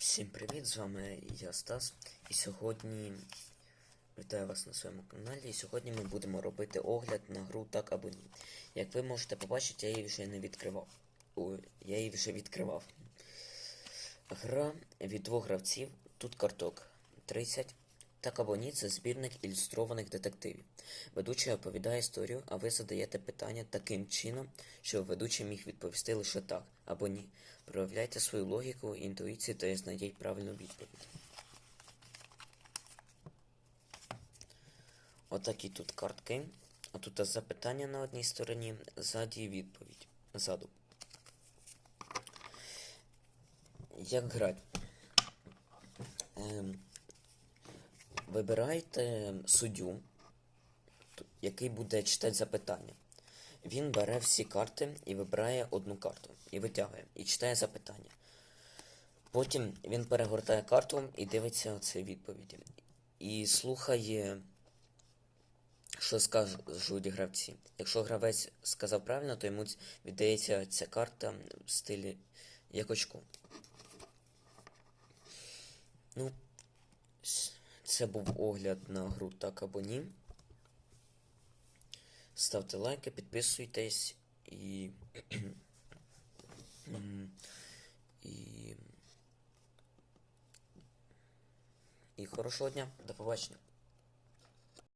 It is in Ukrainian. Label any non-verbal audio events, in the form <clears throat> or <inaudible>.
Всім привіт! З вами я Стас. І сьогодні вітаю вас на своєму каналі. І сьогодні ми будемо робити огляд на гру так або ні. Як ви можете побачити, я її вже не відкривав. О, я її вже відкривав. Гра від двох гравців. Тут карток 30. Так або ні, це збірник ілюстрованих детективів. Ведучий оповідає історію, а ви задаєте питання таким чином, щоб ведучий міг відповісти лише так або ні. Проявляйте свою логіку, інтуїцію та знайдіть правильну відповідь. Отакі тут картки. А тут запитання на одній стороні, ззаді відповідь. Ззаду. Як грати? Ем, Вибирайте суддю, який буде читати запитання. Він бере всі карти і вибирає одну карту, і витягує, і читає запитання. Потім він перегортає карту і дивиться оці відповіді. І слухає, що скажуть гравці. Якщо гравець сказав правильно, то йому віддається ця карта в стилі як очко. Ну, це був огляд на гру так або ні. Ставте лайки, підписуйтесь і. <clears throat> І. І хорошого дня. До побачення.